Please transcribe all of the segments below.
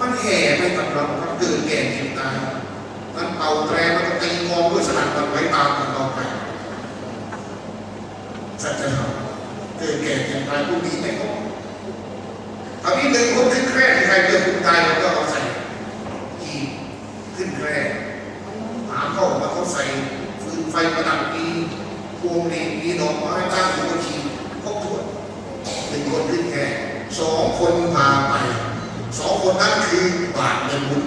มันแห่ไปกับเราครับเกิดแก่เจ็บตายมันเป่าแตรมันก็ตีกองด้วยสลัดกันไว้ตามกันเราไปสัจธรรมเกิดแก่เจ็บตายพวกนี้ไม่ครบถ้ามีหนึ่งคนขึ้นแคร่ใครเกิดคุณตายเราก็เอาใส่ขีดขึ้นแคร่หาเข้ามาเขาใส่ฟืนไฟประดับมีพวงหลีดมีดอกไม้ตั้งอยู่บนขีดครบถ้วนหนึ่งคนขึ้นแคร่สองคนพา คนนั้นคือบาทเงินบุญ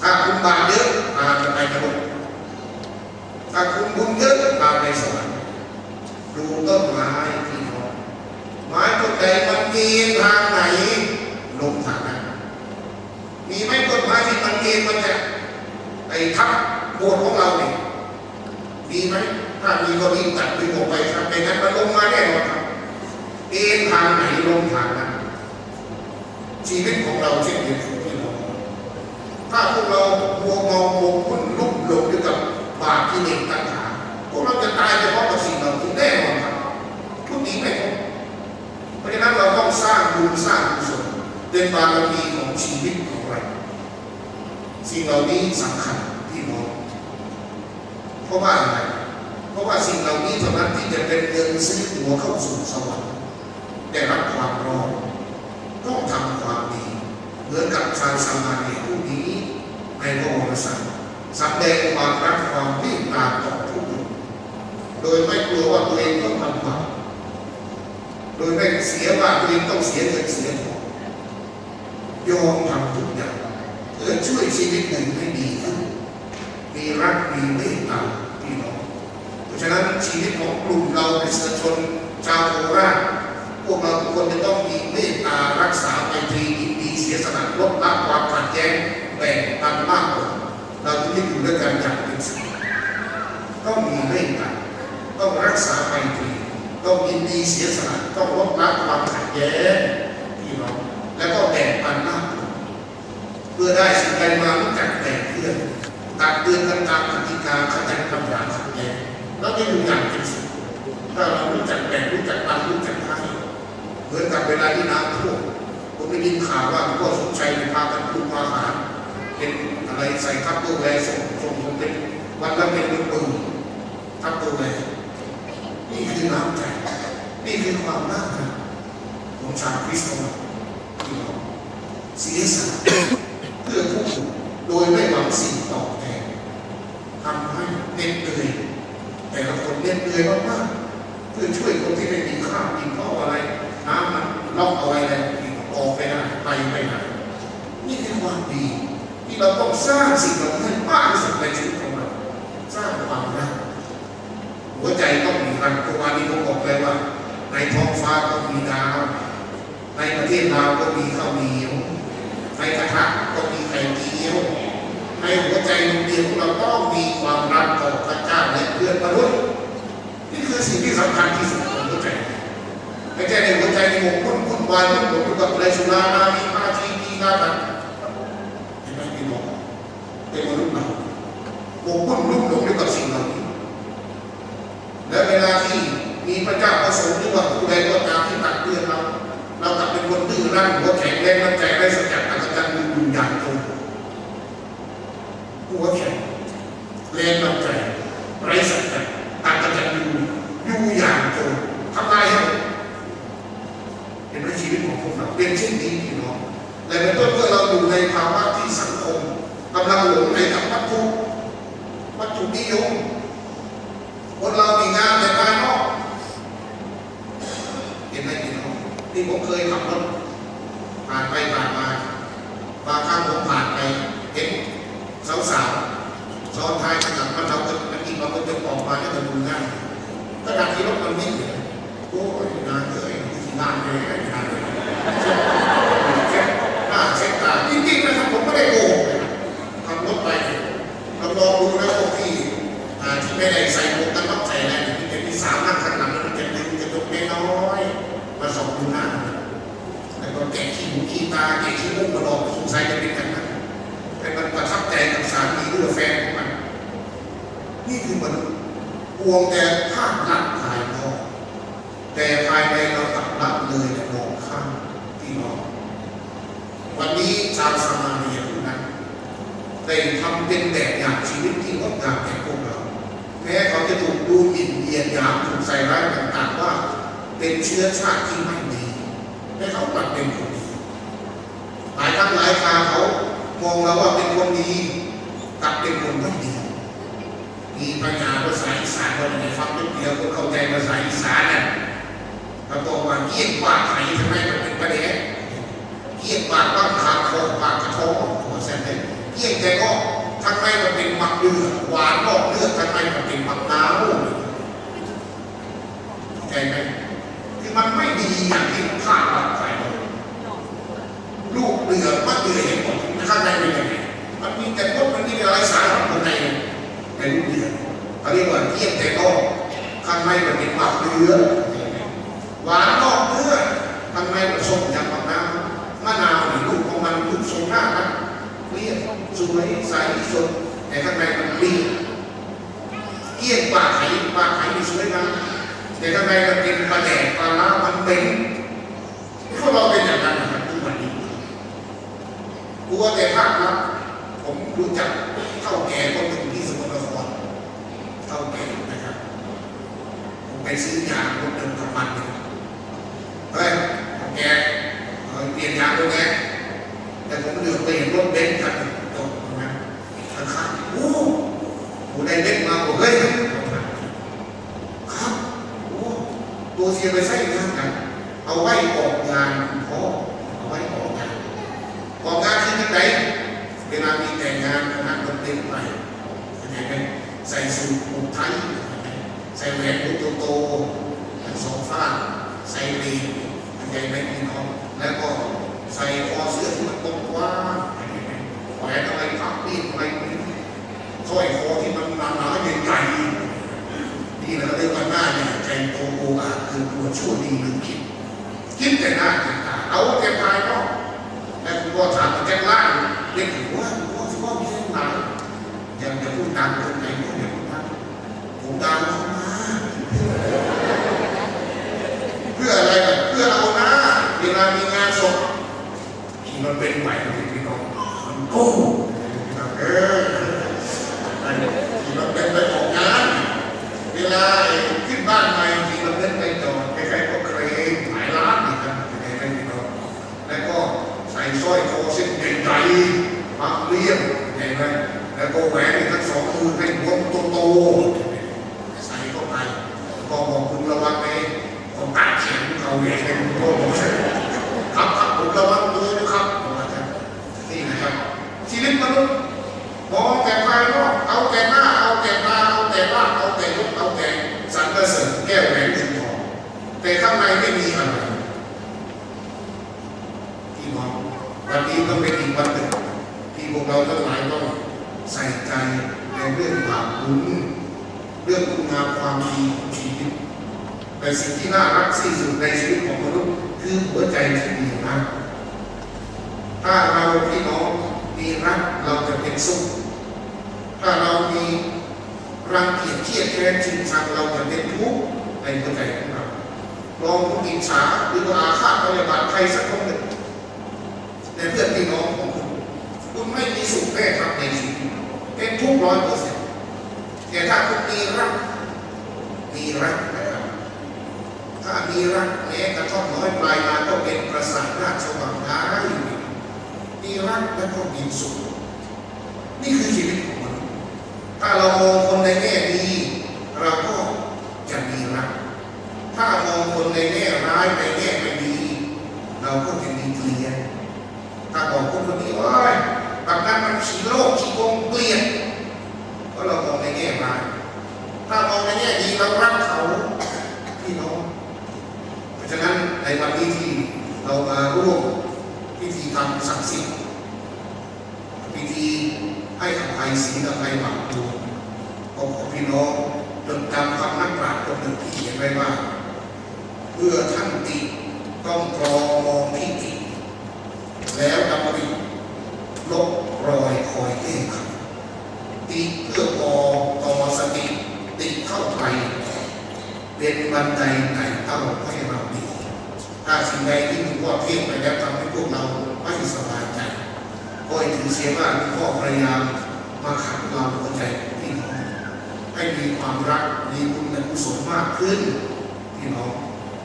ถ้าคุณบาทเยอะพาจะไปนรกถ้าคุณบุญเยอะพาไปสวรรค์ดูต้นไม้ที่นองไม้ต้นใดมันมีทางไหนลงทางนั้นมีไหมต้นไม้ที่มันเอ็นมันจะไอ้ทับโคนของเราเนี่ยมีไหมถ้ามีก็รีบตัดดึงออกไปครับไม่งั้นมันลงมาแน่นอนครับเอ็นทางไหนลงทางนั้น ชีวิตของเราเช่นเดียวกันพี่น้องถ้าพวกเรามัวมองมงพุ่นลุ่มหลงอยู่กับบาปที่เด็กตัณหาพวกเราจะตายไปเพราะกับสิ่งเหล่านี้แน่นอนครับทุกนี้ไม่พ้นเพราะฉะนั้นเราต้องสร้างบุญสร้างกุศลเป็นบารมีของชีวิตของเราสิ่งเหล่านี้สำคัญพี่น้องเพราะว่าอะไรเพราะว่าสิ่งเหล่านี้เท่านั้นที่จะเป็นเงินซื้อหัวเข้าสู่สวรรค์ได้รับความรอด ต้องทำความดีเหมือนกับชายสามานีผู้นี้ในพระวรสารสำแดงความรักความเมตตาต่อผู้อื่นโดยไม่กลัวว่าตัวเองต้องทำบาปโดยไม่เสียว่าตัวเองต้องเสียเงินเสียทองยอมทำทุกอย่างเพื่อช่วยชีวิตหนึ่งให้ดีขึ้นมีรักมีเมตตาพี่น้องเพราะฉะนั้นชีวิตของกลุ่มเราเป็นประชาชนชาวโคราช พวกเราทุกคนจะต้องมีเมตตารักษาไมตรียินดีเสียสละลดละความขัดแย้งแบ่งปันมากกว่าเราจะได้อยู่ด้วยกันอย่างเป็นสุขต้องมีเมตตาต้องรักษาไมตรีต้องยินดีเสียสละต้องลดละความขัดแย้งพี่น้องแล้วก็แบ่งปันมากกว่าเพื่อได้สิ่งใดมารู้จักแบ่งเพื่อนตักเตือนกันตามกติกาขจัดคำถามขัดแย้งแล้วจะอยู่อย่างเป็นสุขถ้าเรา วลาที่น้ำท่วมผมได้ยินข่าวว่าพ่อสมชัยพากันปลูกอาหารเป็นอะไรใส่ทัพตัวแวร์ส่งส่งผมเป็นวันละเป็นปืนทัพตัวแวร์นี่คือน้ำใจนี่คือความน่ารักของชาวคริสต์มาที่เราเสียสละเพื่อผู้อื่นโดยไม่หวังสิ่งตอบแทนทำให้เน็ดเหนื่อยแต่ละคนเน็ดเหนื่อยมากๆเพื่อช่วยคนที่ไม่มีข้าวกินเพราะอะไรน้ำมัน ล็อกเอาไว้เลยออกไปได้ไปไม่ได้นี่คือความดี ที่เราต้องสร้างสิ่งเหล่านี้ให้มากที่สุดในชีวิตของเราสร้างความรักหัวใจต้องมีรักทุกวันนี้ผมบอกเลยว่า ในท้องฟ้าก็มีดาว ในประเทศลาวก็มีข้าวเหนียวในกระทะก็มีไข่เจียวในหัวใจดวงเดียวของเราต้องมีความรักต่อพระเจ้าและเพื่อนมนุษย์นี่คือสิ่งที่สำคัญที่สุดของหัวใจไม่ใช่ใน หัวใจในหมกมุ่นวุ่นวายมุ่นหมกอยู่กับอะไรสุรานามีอาชีพมีงากันเห็นไหมพี่น้องเป็นมนุษย์เราหมกมุ่นลุ่มหลงอยู่กับสิ่งเหล่านี้และเวลาที่มีพระเจ้าประสงค์หรือว่าผู้ใดก็ตามที่ตักเตือนเราเรากลับเป็นคนดื้อรั้นหัวแข็งแรงน้ำใจไร้สัจจะอัศจรรย์ดูดุอย่างตรงหัวแข็งแรงน้ำใจไร้สัจจะอัศจรรย์ดูอยู่อย่างตรงทำลายให้หมด เป็นในชีวิตของพวกเราเป็นเช่นนี้พี่น้อง และเป็นต้นเมื่อเราอยู่ในภาวะที่สังคมกำลังหลงในกับวัตถุวัตถุนิยมคนเรามีงานแต่ภายนอกเห็นไหมพี่น้องที่ผมเคยขับรถผ่านไปผ่านมาบางครั้งผมผ่านไปเห็นสาวสาวๆซ้อนท้ายขนาดมันเราเป็นนักกินเราก็จะออกมาให้มันดูง่ายขนาดที่รถมันวิ่งอยู่โอ้ยนานเลยนานเลยนานเลยเช็ดหน้าเช็ดตาจริงๆนะครับผมไม่ได้โกหกเลยนะขับรถไปเราลองดูนะพวกที่อ่าที่ไม่ได้ใส่หมวกกันน็อกใส่อะไรเนี่ยที่จะมีสาวนั่งข้างหลังแล้วมันจะดึงกระจกน้อยๆมาส่องดูหน้าแล้วก็แกะขี้หูขี้ตาแกะขี้มุกมาลองสงสัยจะเป็นกันนะแต่มันประทับใจกับสามีหรือแฟนของมัน นี่คือมันห่วงแต่ภาพลักษณ์ภายนอกแต่ภายในเรากลับละเลยและมองข้ามที่นองวันนี้ชาวสมาเรียผู้นั้นได้ทำเป็นแบบอย่างชีวิตที่งดงามแก่พวกเราแม้เขาจะถูกดูหมิ่นเยียดหยามถูกใส่ร้ายต่างๆว่า เป็นเชื้อชาติที่ไม่ดีแต่เขากลับเป็นคนดีหลายครั้งหลายคราเขามอ งเราว่าเป็นคนดีกลับเป็นคนไม่ดีมีปัญหาภาษาอีสานเราในฟังนิดเดียวก็เข้าใจภาษาอีสานน่ะเราบอกว่าเกี่ยงปากไข่ทำไมมันเป็นประเด็นเกี่ยงปากบ้างขาคปากกระท้องหัวแสนเลยเกี่ยงใจก็ทำไมมันเป็นมักเดือดหวานนอกเลือดทำไมมันเป็นมักน้ำเข้าใจไหมคือมันไม่ดีอย่างที่คาดหวังไปลูกเดือดมะเดือดเห็นหมดข้างในเป็นยังไงมันมีแต่พวกมันมีอะไรสารพัดคนใน เป็นลูกเดือดเขาเรียกว่าเทียบแต่ก็ข้างในมันเป็นหมักเนื้อหวานนอกเนื้อข้างในมันส้มอย่างมะนาวมะนาวนี่ลูกของมันลูกทรงหน้ามันเรียบสวยใสสดแต่ข้างในมันเปรี้ยวเกี้ยงปลาไข่ปลาไข่นี่สวยงามแต่ข้างในมันเป็นปลาแดกปลาล้ามันเป็นพวกเราเป็นอย่างนั้นนะครับทุกวันนี้กลัวแต่ภาพลักษณ์ผมรู้จักเท่าแก่คนหนึ่งที่สกลนครเท่าแก่นะครับ ผมไป ซื้อยาคนเดินกับมันเฮ้ยเท่าแกเอาเปลี่ยนยางตัวแกแต่ผมเหลือไปเห็นรถเบนซ์คันตกตรงนั้นข้างๆโอ้โหได้เบนซ์มาบอกเฮ้ยครับโอ้ตัวเสียไปใส่งานกัน เอาไว้ออกงานพ่อเอาไว้ออกงานออกงานที่ไหนเวลามีแต่งงานคณะดนตรีไปเข้าใจไหมใส่สูทผูกไทย ส่แหวนหูโตๆทั้งสองฟ้าใส่ลีเข้าใจไหมพี่น้องแล้วก็ใส่คอเสื้อที่มันกว้งต้าแหวนอะไรพับปีนอะไรสร้อยคอที่มันหนาๆใหญ่ๆนี่เราเรียกว่าหน้าเนี่ยใจโตโกอาคือตัวชั่วดีหรือคิดคิดแต่หน้าแต่าเอาแต่ภายนอก แต่คุณพ่อถามแจ้งล่างเด็กถือว่าคุณพ่อที่ว่ามีเส้นหนายังจะพูดดังคนไหนพูดอย่างนั้นผมดังมากเพื่ออะไรกันเพื่อเอาหน้าเวลามีงานศพที่มันเป็นใหม่ที่พี่น้องมัน โก้เออที่มันเป็นไปออกงาน เวลาขึ้นบ้านใหม่ที่มันเป็นไปจอดใครๆก็เครมหลายล้านอีกนะใครๆพี่น้อแล้วก็ใส่สร้อยคอเส้นใหญ่ๆมักเลี่ยมเห็นไหมแล้วก็แหวนอีกทั้งสองมือเป็นวงโตๆใส่เข้าไปก็บอกคุณระวังในของตัดเขียนเขาเองเป็นโตผมใช่ครับครับผมระวังมือนะครับผมอาจารย์นี่นะครับชี วิตมนุษย์มองแต่ภายนอกเอาแต่หน้าเอาแต่ตาเอาแต่ร่างเอาแต่ยศเอาแต่สรรเสริญแก้วแหวนเงินทองแต่ข้างในไม่มีอะไรพี่น้องวันนี้ก็เป็นอีกวันหนึ่งที่พวกเราทั้งหลายต้องใส่ใจในเรื่องบาปบุญเรื่องคุณงามความดีของชีวิตแต่สิ่งที่น่ารักที่สุดในชีวิตของมนุษย์คือหัวใจที่ดีนะถ้าเราพี่น้องมีรัก เป็นสุข ถ้าเรามีรังเกียจเครียดแค้นชิงชังเราจะเป็นทุกข์ในหัวใจของเราลองคุณอิจฉาหรือว่าอาฆาตพยาบาทใครสักคนหนึ่งในเพื่อนพี่น้องของคุณ คุณไม่มีสุขแน่ครับในชีวิตเป็นทุกร้อยเปอร์เซ็นต์แต่ถ้าคุณมีรัก มีรักนะครับถ้ามีรักแม้กระท่อมน้อยปลายมาก็เป็นประสาทราชวังได้มีรักแล้วก็มีสุข นี่คือชีวิตของมนุษย์ถ้าเรามองคนในแง่ดี เราก็จะมีรัก ถ้ามองคนในแง่ร้ายในแง่ไม่ดี เราก็จะมีเกลียดถ้าบอกคนคนนี้ว่าแบบนั้นมันขี้โลกขี้โกงเกลียดก็เรามองในแง่ร้ายถ้ามองในแง่ดีเรารักเขาพี่น้องเพราะฉะนั้นในวันนี้ที่เรามาร่วมพิธีทำศักดิ์สิทธิ์พิธี ให้อภัยศีลอภัยบาปตัวก็ขอพี่น้องจดจำคำนักปราชญ์คนหนึ่งที่เขียนไว้ว่า เพื่อท่านติต้องกรองมองที่ติแล้วดำริลบรอยคอยแก้ไขติเพื่อปอต่อสติติเข้าไปเป็นบันไดไต่เต้าให้เราดีถ้าสิ่งใดที่มึงว่าเพียงไปแล้วทำให้พวกเราไม่สบายใจก็ถือเสียว่าหลวงพ่อพยายาม มาขัดเกลาหัวใจของพี่น้องให้มีความรักมีบุญและกุศลมากขึ้นพี่น้อง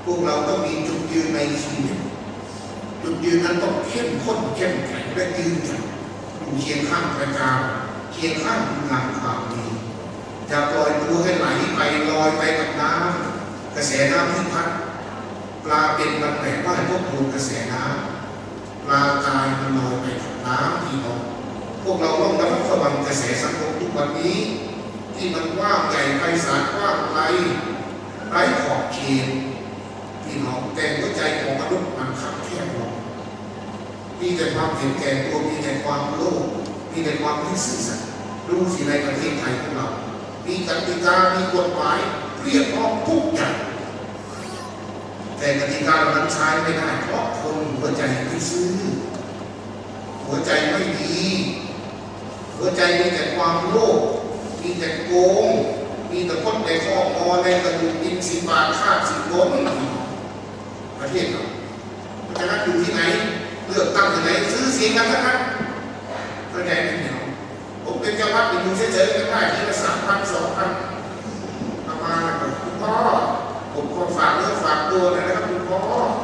พวกเราต้องมีจุดยืนในชีวิตจุดยืนนั้นต้องเข้มข้นเข้มแข็งและยืนหยัดอยู่เคียงข้างพระเจ้าเคียงข้างงามความดีอย่าปล่อยตัวให้ไหลไปลอยไปกับน้ำกระแสน้ำที่พัดปลาเป็นมันแปลกว่าพวกคูกระแสน้ำปลากายมันลอยไปกับน้ำที่น้อง วกเราต้องระมัดระวังกระแสสังคมทุกวันนี้ ที่มันกว้างใหญ่ไพศาลกว้างไกลไร้ขอบเขตพี่น้องแต่หัวใจของมนุษย์มันขับแคบลงมีแต่ความเห็นแก่ตัวมีแต่ความโลภมีแต่ความไม่ซื่อสัตย์ดูสิในประเทศไทยของเรา มีกติกา มีกฎหมายเรียกร้องทุกอย่างแต่กติกาเรานั้นใช้ไม่ได้เพราะคนหัวใจไม่ซื่อหัวใจไม่ดี หัวใจมีแต่ความโลภมีแต่โกง มีแต่คนในข้อมอในกระดูกกินสิบาทค่าสิบล้นประเทศเราเพราะฉะนั้นอยู่ที่ไหน เลือกตั้งที่ไหนซื้อเสียงกันทั้งนั้นก็แดงไม่เหนียวผมเป็นเจ้าวัดอยู่เฉยๆก็ได้ที่ละสามพันสองพันประมาณนั้นคุณพ่อผมก็ฝากเนื้อฝากตัวอยนะครับคุณพ่อ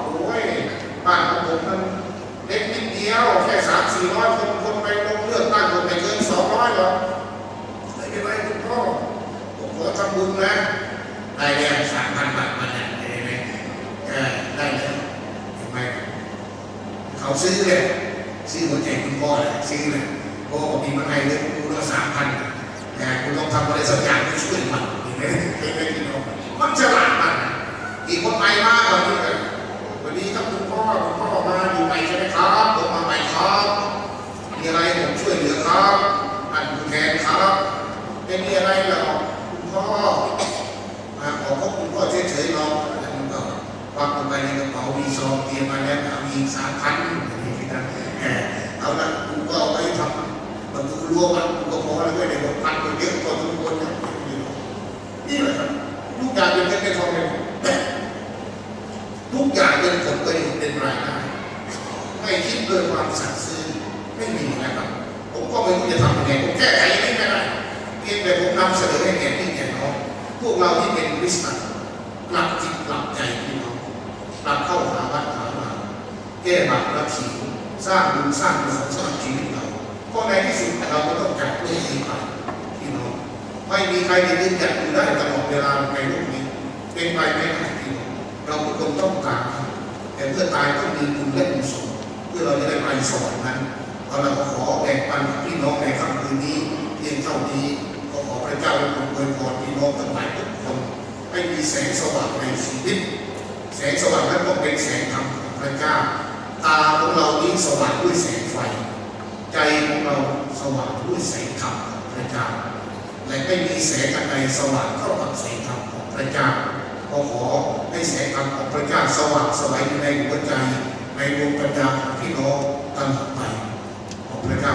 โอ้ยบ้านของผมมันเล็กนิดเดียวแค่สามสี่ร้อยคนคนไปลงเลือกตั้งผมไม่เกินสองร้อยหรอกไม่เป็นไรคุณพ่อผมขอทำบุญนะได้แล้วสามพันบาทมาแล้วได้ไหมเออได้แล้วเห็นไหมเขาซื้อเลยซื้อหัวใจคุณพ่อเลยซื้อเลยพ่อบอกมีมาให้เลยคุณละสามพันแต่คุณต้องทำอะไรสักอย่างที่ช่วยมันเห็นไหมเห็นไหมพี่น้อง มันฉลาดมันอีกคนไปมากกว่านี้เลยวันนี้ครับคุณพ่อคุณพ่อมาอยู่ใหม่ใช่ไหมครับผมมาใหม่ครับ มีอะไรผมช่วยเหลือครับอันคุณแทนครับไม่มีอะไรหรอกคุณพ่อมาขอพบคุณพ่อเฉยๆหรอกแล้วมันก็วักลงไปในกระเป๋ามีซองเตรียมมาแล้วเอาอีกสามพันนี่คือการแหมเอาละคุณก็เอาไปทำประตูรั้วมันคุณก็พอแล้วไม่ได้หกพันก็เยอะกว่าทุกคนนะนี่แหละครับ ทุกอย่างเป็นเงินเป็นทองเป็นทุก อย่างเป็นผลประโยชน์เป็นรายได้ไม่คิดโดยความสัตย์ซื่อไม่มีนะครับ ผมก็ไม่รู้จะทำยังไงผมแก้ไขไม่ได้เพียงแต่ผมนำเสนอให้แก่พี่แก่น้องพวกเราที่เป็นคริสเตียนกลับจิตกลับใจพี่น้องกลับเข้าหาวัดหามาแก้บาปรับศีลสร้างบุญสร้างกุศลสร้างชีวิตเราก็ในที่สุดเราก็ต้องจับโลกนี้ไปพี่น้องไม่มีใครจะยืนหยัดอยู่ได้ตลอดเวลาในโลกนี้ เป็นไปไม่ได้ เราทุกคนต้องการแต่เพื่อตายต้องมีบุญและกุศลเพื่อเราจะได้ไปสวรรค์นั้นเราเราขอแบ่งปันพี่น้องในค่ำคืนนี้เพียงเท่านี้ก็ขอพระเจ้าและคุณอวยพรพี่น้องทั้งหลายทุกคนให้มีแสงสว่างในชีวิต แสงสว่างนั้นต้องเป็นแสงธรรมของพระเจ้าตาของเรานี้สว่างด้วยแสงไฟ ใจของเราสว่างด้วยแสงธรรมของพระเจ้าและไม่มีแสงอันใดสว่างเท่ากับแสงธรรมของพระเจ้า็ขอให้แสงธรรมของพระเจ้าสว่างสวยในหัวใจในดวงปัญญาของพี่น้องตลอดไป ของพระเจ้า